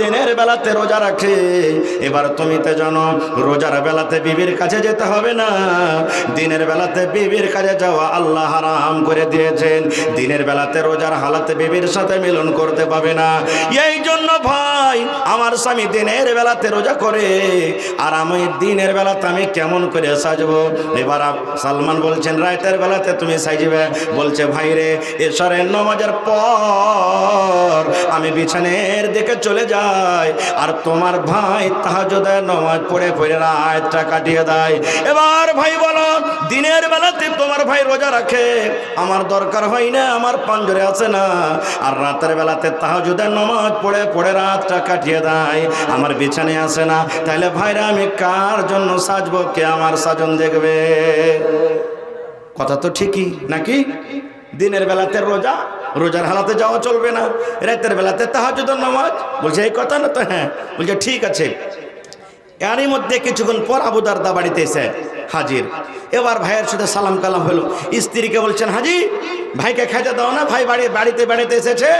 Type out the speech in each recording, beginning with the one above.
দিনের বেলাতে রোজা রাখে। এবার তুমি তো জানো, রোজার বেলাতে বিবির কাছে যেতে হবে না। দিনের বেলাতে বিবির কাছে যাওয়া আল্লাহ হারাম করে দিয়েছেন। দিনের বেলাতে রোজার হালাতে বিবির সাথে মিলন করতে পাবে না। এই জন্য ভাই, আমার স্বামী দিনের বেলাতে রোজা করে, আর আমি দিনের বেলাতে আমি কেমন করে সাজবো? এবার সালমান বলছেন, রাতের বেলাতে তুমি সাজবে। বলছে, ভাই রে এসরের নমাজের পর আমি বিছানের দিকে চলে যাই আর তোমার ভাই তাহাজুদে নমাজ পড়ে পড়ে রাতটা কাটিয়ে দেয়। এবার ভাই বলো, দিনের বেলাতে তোমার ভাই রোজা রাখে? আমার দরকার হয় না, আমার পাঞ্জরে আছে না। আর রাতের বেলাতে তাহাজুদে নমাজ পড়ে পড়ে রাতটা কাটিয়ে দেয়। আমার বিছানে আসে না তাহলে ভাইরা আমি কার জন্য সাজবো? কে আমার সাজন দেখবে? কথা তো ঠিকই, নাকি? দিনের বেলাতে রোজা, রোজার হালাতে যাওয়া চলবে না। রাতের বেলাতে তাহাজুদের নামাজ। বলছে, এই কথা না তো হ্যাঁ। বলছে, ঠিক আছে। এরই মধ্যে কিছুক্ষণ পর আবুদার দা বাড়িতে এসে হাজির। এবার ভাইয়ের সাথে সালাম কালাম হলো। স্ত্রীকে বলছেন, হাজি, ভাইকে খাইতে দাও না, ভাই বাড়ি বাড়িতে বাড়িতে এসেছে।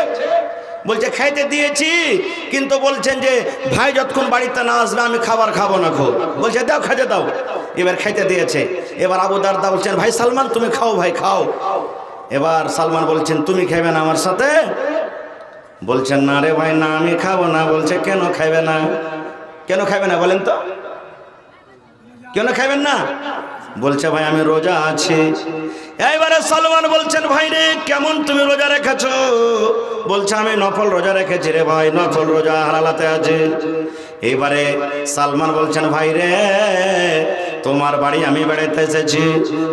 বলছে, খাইতে দিয়েছি, কিন্তু বলছেন যে, ভাই যতক্ষণ বাড়িতে না আসবে, আমি খাবার খাব না খো বলছে, দাও, খাইতে দাও। এবার খাইতে দিয়েছে। এবার আবু দারদা বলছেন, ভাই সালমান, তুমি খাও, ভাই, খাও। এবার সালমান বলছেন, তুমি খাইবে না আমার সাথে? বলছেন, না রে ভাই, না, আমি খাব না। বলছে, কেন খাইবে না? কেন খাইবে না বলেন তো? কেন খাইবেন না? বলছে, ভাই, আমি রোজা আছি। এইবারে সালমান বলছেন, ভাই রে, কেমন তুমি রোজা রেখেছো? বলছে, আমি নফল রোজা রেখেছি রে ভাই, নফল রোজা হারালাতে আছে। এইবারে সালমান বলছেন, ভাই রে তোমার বাড়ি আমি বেড়াইতে এসেছি।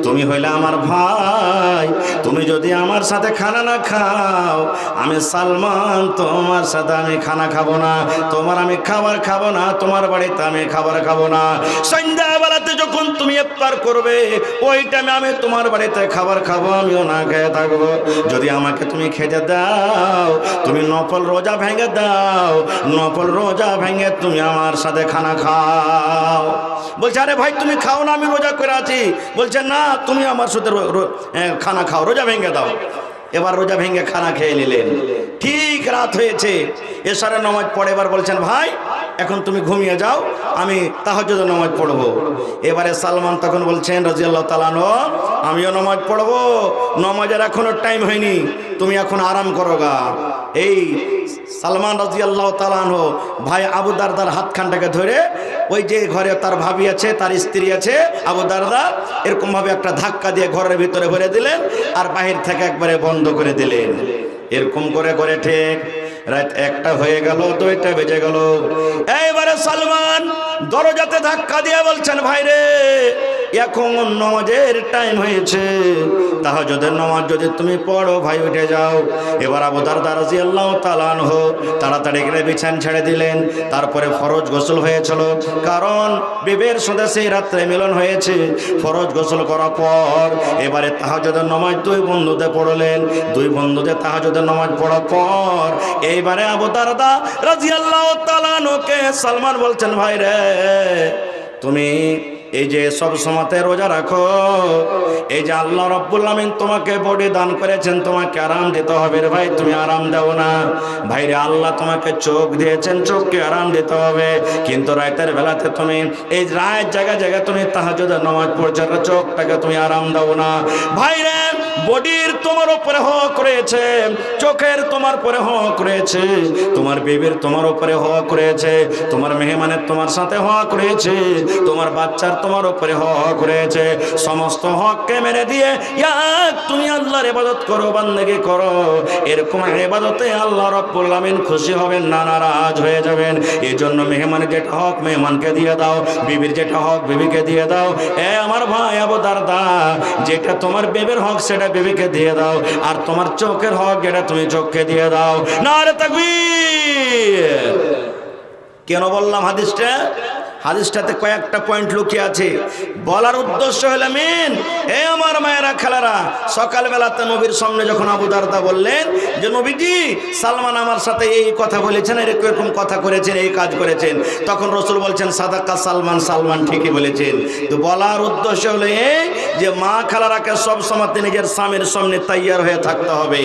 তুমি হইলে আমার ভাই। তুমি যদি আমার সাথে খানা না খাও, আমি সালমান, তোমার সাথে আমি খানা খাব না। তোমার আমি খাবার খাব না, তোমার বাড়িতে আমি খাবার খাব না। সন্ধ্যাবেলাতে যখন তুমি ইফতার করবে, ওই টাইমে আমি তোমার বাড়িতে খাবার খাব, আমিও না খেয়ে থাকব। যদি আমাকে তুমি খেতে দাও, তুমি নফল রোজা ভেঙে দাও, নফল রোজা ভেঙে তুমি আমার সাথে খানা খাও। বলছে, আরে ভাই, তুমি খাও না, আমি রোজা করে আছি। বলছে, না, তুমি আমার সাথে খানা খাও, রোজা ভেঙে দাও। এবার রোজা ভেঙে খানা খেয়ে নিলেন। ঠিক রাত হয়েছে। এসারে নামাজ পড়ে এবার বলছেন, ভাই এখন তুমি ঘুমিয়ে যাও, আমি তাহাজ্জুদ নামাজ পড়ব। এবারে সালমান তখন বলছেন রাজিয়াল্লাহ তালানো আমিও নামাজ পড়ব। নামাজের এখনও টাইম হয়নি, তুমি এখন আরাম করো গা। এই সালমান রাজিয়াল্লাহ তালানো ভাই আবু দারদার হাতখানটাকে ধরে, ওই যে ঘরে তার ভাবি আছে, তার স্ত্রী আছে, আবু দারদা এরকম ভাবে একটা ধাক্কা দিয়ে ঘরের ভিতরে ভরে দিলেন, আর বাহির থেকে একবারে বন্ধ করে দিলেন। এরকম করে করে, ঠিক। রাত একটা হয়ে গেল, দুইটা বেজে গেল। এইবারে সালমান দরজাতে ধাক্কা দিয়ে বলছেন ভাই রে এখন নমাজের টাইম হয়েছে। তাহাজদের নমাজ যদি তুমি পড়ো ভাই, উঠে যাও। এবার আবুদার দারাজি আল্লাহ তালান হো তাড়াতাড়ি করে বিছান ছেড়ে দিলেন। তারপরে ফরজ গোসল হয়েছিল। কারণ বিবের সাথে সেই রাত্রে মিলন হয়েছে। ফরজ গোসল করার পর এবারে তাহাজদের নমাজ দুই বন্ধুতে পড়লেন। দুই বন্ধুতে তাহাজদের নমাজ পড়ার পর এইবারে আবু দারদা রাজি আল্লাহ তালানোকে সালমান বলছেন, ভাই রে, তুমি এই যে সব সময়তে রোজা রাখো। এই যে আল্লাহ রব্বুল তোমাকে বডি দান করেছেন, তোমাকে আরাম দিতে হবে রে ভাই, তুমি আরাম দাও না। ভাই রে আল্লাহ তোমাকে চোখ দিয়েছেন, চোখকে আরাম দিতে হবে। কিন্তু রাতের বেলাতে তুমি, এই রায়ের জায়গায় জায়গায় তুমি তাহাজুদের নামাজ পড়ছো চোখটাকে তুমি আরাম দাও না। ভাই রে বডির তোমার উপরে হক রয়েছে, চোখের তোমার পরে হক রয়েছে, তোমার বেবির তোমার উপরে হক রয়েছে, তোমার মেহমানের তোমার সাথে হক রয়েছে, তোমার বাচ্চার তোমার উপরে হক রয়েছে। সমস্ত হককে মেরে দিয়ে এক তুমি আল্লাহর ইবাদত করো, বান্দেগি করো। এরকম ইবাদতে আল্লাহ রব্বুল আমিন খুশি হবেন না, নারাজ হয়ে যাবেন। এই জন্য মেহমানের যেটা হক মেহমানকে দিয়ে দাও, বিবির যেটা হক বিবিকে দিয়ে দাও। এ আমার ভাই আবু দারদা, যেটা তোমার বেবের হক, সেটা বেবিকে দিয়ে দাও, আর তোমার চোখের হক এটা তুমি চোখকে দিয়ে দাও। না কেন বললাম হাদিসটা? হাদিসটাতে কয়েকটা পয়েন্ট লুকিয়ে আছে। বলার উদ্দেশ্য হলো মেন এ আমার মায়েরা, খেলারা, সকালবেলাতে নবীর সামনে যখন আবু দারদা বললেন যে, নবীজি, সালমান আমার সাথে এই কথা বলেছেন এরকম এরকম কথা করেছেন, এই কাজ করেছেন। তখন রসুল বলছেন সাদাক্কা সালমান সালমান ঠিকই বলেছেন। তো বলার উদ্দেশ্য হলো এই যে, মা, খালারাকে সব সময় নিজের স্বামীর সামনে তৈয়ার হয়ে থাকতে হবে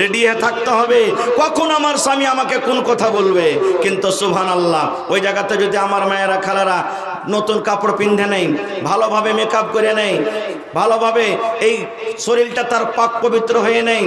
রেডি হয়ে থাকতে হবে। কখন আমার স্বামী আমাকে কোন কথা বলবে? কিন্তু সুভান আল্লাহ ওই জায়গাতে যদি আমার মায়েরা খালারা নতুন কাপড় পিন্ধে নেই, ভালোভাবে মেকআপ করে নেই, ভালোভাবে এই শরীরটা তার পাক পবিত্র হয়ে নেই।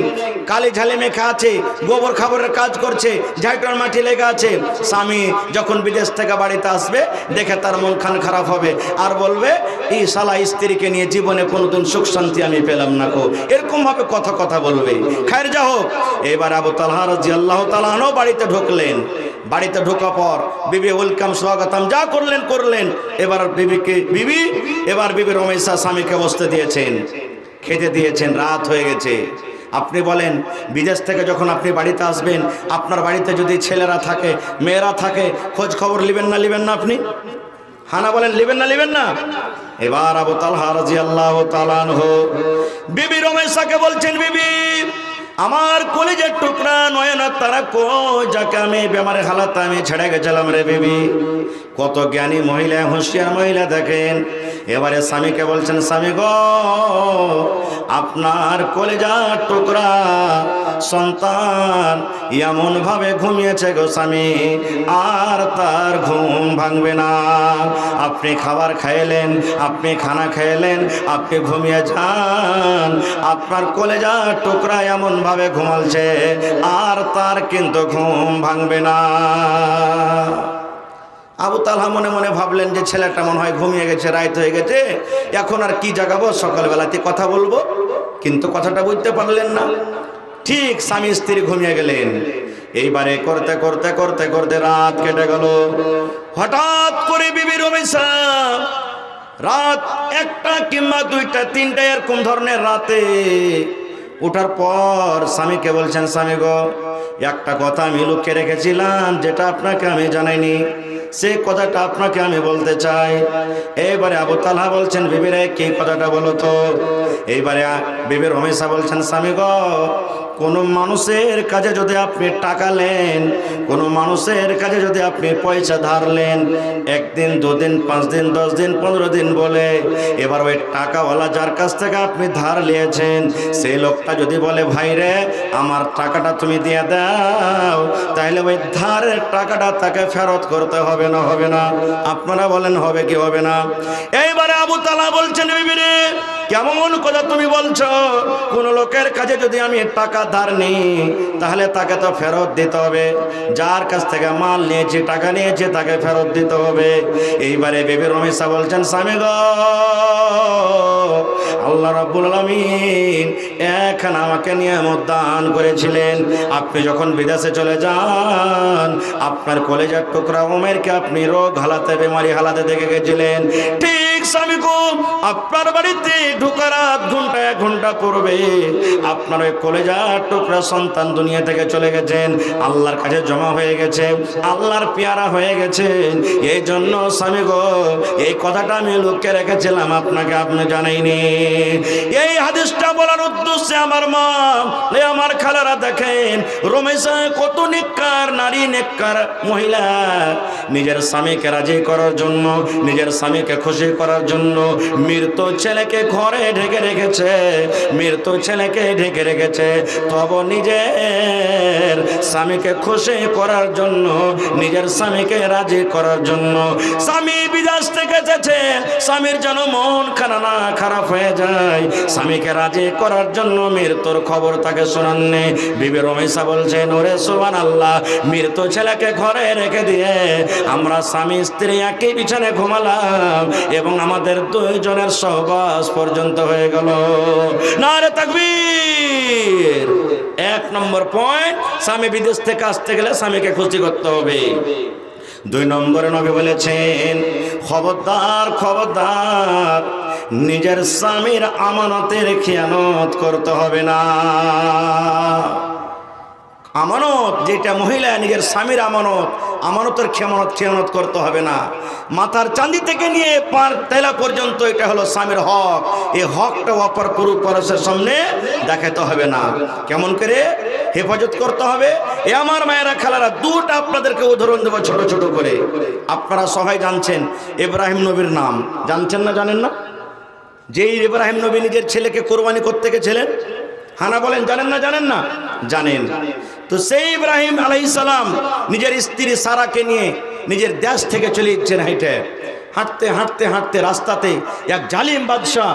কালি ঝালে মেখা আছে, গোবর খাবারের কাজ করছে ঝাইটর মাটি লেগে আছে। স্বামী যখন বিদেশ থেকে বাড়িতে আসবে, দেখে তার মন খান খারাপ হবে। আর বলবে, এই শালা স্ত্রীকে নিয়ে জীবনে কোনোদিন সুখ শান্তি আমি পেলাম না কো এরকমভাবে কথা কথা বলবে। খায়ের যা হোক এবার আবু তালহা রাজি আল্লাহ তালাহানও বাড়িতে ঢুকলেন। বাড়িতে ঢোকা পর বিবি ওয়েলকাম স্বাগতম, যা করলেন করলেন। এবার বিবিকে, বিবি, এবার বিবি রমেশা স্বামীকে বসতে দিয়েছেন। খেতে দিয়েছেন, রাত হয়ে গেছে। আপনি বলেন, বিদেশ থেকে যখন আপনি বাড়িতে আসবেন, আপনার বাড়িতে যদি ছেলেরা থাকে, মেয়েরা থাকে, খোঁজ খবর নেবেন না নেবেন না আপনি? হানা বলেন, নেবেন না নেবেন না? এবার আবু তালহা রাজি আল্লাহ তালানহ বিবি রমেশাকে বলছেন, বিবি আমার কলেজের টুকরা নয়না তারা কো যাকে আমি বেমারে হালাতে আমি ছেড়ে গেছিলাম রে বিবি। কত জ্ঞানী মহিলা, হুঁশিয়ার মহিলা দেখেন। এবারে স্বামীকে বলছেন, স্বামী গো, আপনার কলেজার টুকরা সন্তান এমন ভাবে ঘুমিয়েছে গো স্বামী, আর তার ঘুম ভাঙবে না। আপনি খাবার খাইলেন, আপনি খানা খাইলেন, আপনি ঘুমিয়ে যান। আপনার কলেজার টুকরা এমন ভাবে ঘুমালছে, আর তার কিন্তু ঘুম ভাঙবে না। আবু তালহা মনে মনে ভাবলেন যে ছেলেটা মনে হয় ঘুমিয়ে গেছে রাইত হয়ে গেছে। এখন আর কি জাগাবো? সকালবেলাতে কথা বলব। কিন্তু কথাটা বুঝতে পারলেন না। ঠিক স্বামী স্ত্রী ঘুমিয়ে গেলেন। এইবারে করতে করতে করতে করতে রাত কেটে গেল। হঠাৎ করে বিবি রমেশা, রাত একটা কিংবা দুইটা, তিনটা, এরকম ধরনের রাতে ওঠার পর স্বামীকে বলছেন, স্বামী গো, একটা কথা আমি লুকিয়ে রেখেছিলাম, যেটা আপনাকে আমি জানাইনি। সে কথাটা আপনাকে আমি বলতে চাই। এবারে আবু তালহা বলছেন, বিবিরে, কি কথাটা বলো তো? এইবারে বিবির হমেশা বলছেন, স্বামী গো কোনো মানুষের কাছে যদি আপনি টাকা নেন, কোনো মানুষের কাছে যদি আপনি পয়সা ধারলেন একদিন, দুদিন পাঁচ দিন দশ দিন পনেরো দিন বলে, এবার ওই টাকাওয়ালা যার কাছ থেকে আপনি ধার নিয়েছেন, সেই লোকটা যদি বলে, ভাই রে, আমার টাকাটা তুমি দিয়ে দাও তাহলে ওই ধারের টাকাটা তাকে ফেরত করতে হবে না হবে না? আপনারা বলেন, হবে কি, হবে না? এইবারে আবু তালা বলছেন বিবিরে কেমন কথা তুমি বলছ? কোন লোকের কাছে যদি আমি টাকা ধার নিই, তাহলে তাকে তো ফেরত দিতে হবে। যার কাছ থেকে মাল নিয়েছি, টাকা নিয়েছি, তাকে ফেরত দিতে হবে। এইবারে বেবি রমেশা বলছেন, স্বামী গো আল্লাহ রাব্বুল আলামিন এখন আমাকে নিয়ামত দান করেছিলেন। আপনি যখন বিদেশে চলে যান, আপনার কলেজের টুকরা উমেরকে আপনি রোগ হালাতে, বেমারি হালাতে দেখে গেছিলেন। ঠিক স্বামী গো আপনার বাড়িতে ঢোকার আধ ঘণ্টা, এক ঘণ্টা পড়বে আপনার ওই কলেজার টুকরা সন্তান দুনিয়া থেকে চলে গেছেন। আল্লাহর কাছে জমা হয়ে গেছে, আল্লাহর পেয়ারা হয়ে গেছেন এই জন্য স্বামী গো এই কথাটা আমি লোককে রেখেছিলাম, আপনাকে আপনি জানাইনি। এই হাদিসটা বলার উদ্দেশ্যে আমার মা আমার খালারা দেখেন, রমেশা কত নিকার, নারী নেককার মহিলা। নিজের স্বামীকে রাজি করার জন্য, নিজের স্বামীকে খুশি করার জন্য মৃত ছেলেকে ঘরে ঢেকে রেখেছে, মৃত ছেলেকে ঢেকে রেখেছে। তব নিজের স্বামীকে খুশি করার জন্য, নিজের স্বামীকে রাজি করার জন্য স্বামী বিদেশ থেকে এসেছে। স্বামীর যেন মন খারাপ না, খারাপ হয়ে যায়। স্বামীকে রাজি করার জন্য মৃত্যুর খবর তাকে শোনাননি। বিবি রমেশা বলছেন ওরে সোবান আল্লাহ মৃত্যু ছেলেকে ঘরে রেখে দিয়ে আমরা স্বামী, স্ত্রী একই বিছানে ঘুমালাম এবং আমাদের দুইজনের সহবাস পর্যন্ত হয়ে গেল। না তাকবীর। এক নম্বর পয়েন্ট, স্বামী বিদেশ থেকে আসতে গেলে স্বামীকে খুশি করতে হবে। দুই নম্বরে নবী বলেছেন, খবরদার খবরদার নিজের স্বামীর আমানতের খেয়ানত করতে হবে না। আমানত, যেটা মহিলা নিজের স্বামীর আমানত, আমানতের খেমানত খেয়ানত করতে হবে না। মাথার চাঁদি থেকে নিয়ে পার তেলা পর্যন্ত এটা হলো স্বামীর হক। এই হকটা অপর পুরু পরশের সামনে দেখাতে হবে না। কেমন করে? হেফাজত করতে হবে। এ আমার মায়েরা খেলারা, দুটা আপনাদেরকে উদাহরণ দেবো ছোট ছোট করে। আপনারা সবাই জানছেন ইব্রাহিম নবীর নাম। জানছেন না জানেন না? যেই ইব্রাহিম নবী নিজের ছেলেকে কোরবানি করতে গেছিলেন, হানা বলেন, জানেন না জানেন না? জানেন। তো সেই ইব্রাহিম আলাইসালাম নিজের স্ত্রী সারাকে নিয়ে নিজের দেশ থেকে চলে যাচ্ছেন হাইটে। হাঁটতে হাঁটতে হাঁটতে রাস্তাতে এক জালিম বাদশাহ,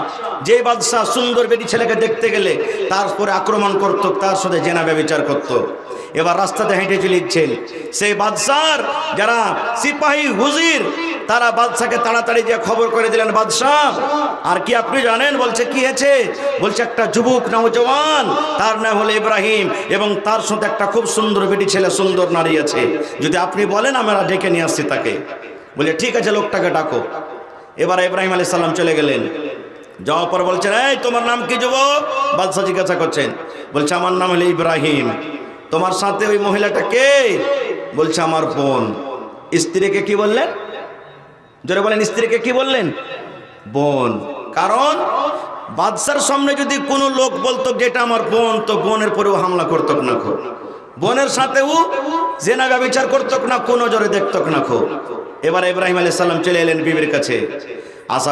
যে বাদশাহ সুন্দর বেটি ছেলেকে দেখতে গেলে তারপরে আক্রমণ করত, তার সাথে জেনা ব্যবচার করত। এবার রাস্তাতে হেঁটে চলে যাচ্ছেন সেই বাদশার যারা সিপাহী হুজির, তারা বাদশাকে তাড়াতাড়ি যে খবর করে দিলেন, বাদশাহ, আর কি আপনি জানেন? বলছে, কি হয়েছে? বলছে, একটা যুবক নওজওয়ান তার নাম হলো ইব্রাহিম এবং তার সাথে একটা খুব সুন্দর বেটি ছেলে, সুন্দর নারী আছে। যদি আপনি বলেন, আমরা ডেকে নিয়ে আসছি তাকে। বলে, ঠিক আছে, লোকটাকে ডাকো। এবার ইব্রাহিম আলী সাল্লাম চলে গেলেন। যাওয়ার পর বলছেন, এই, তোমার নাম কি যুবক? বাদশাহ জিজ্ঞাসা করছেন। বলছে, আমার নাম হলো ইব্রাহিম। তোমার সাথে ওই মহিলাটা কে? বলছে, আমার বোন। স্ত্রীকে কি বললেন? জোরে বলেন, স্ত্রীকে কি বললেন? বোন। কারণ বাদশার সামনে যদি কোনো লোক বলতো, যেটা আমার বোন, তো বোনের পরেও হামলা করতো না খো বোনের সাথে হোক যে নাগা বিচার করতো না কোন জোরে দেখতো না খো এবার ইব্রাহিম আলাইহিস সালাম চলে এলেন বিবির কাছে। আসা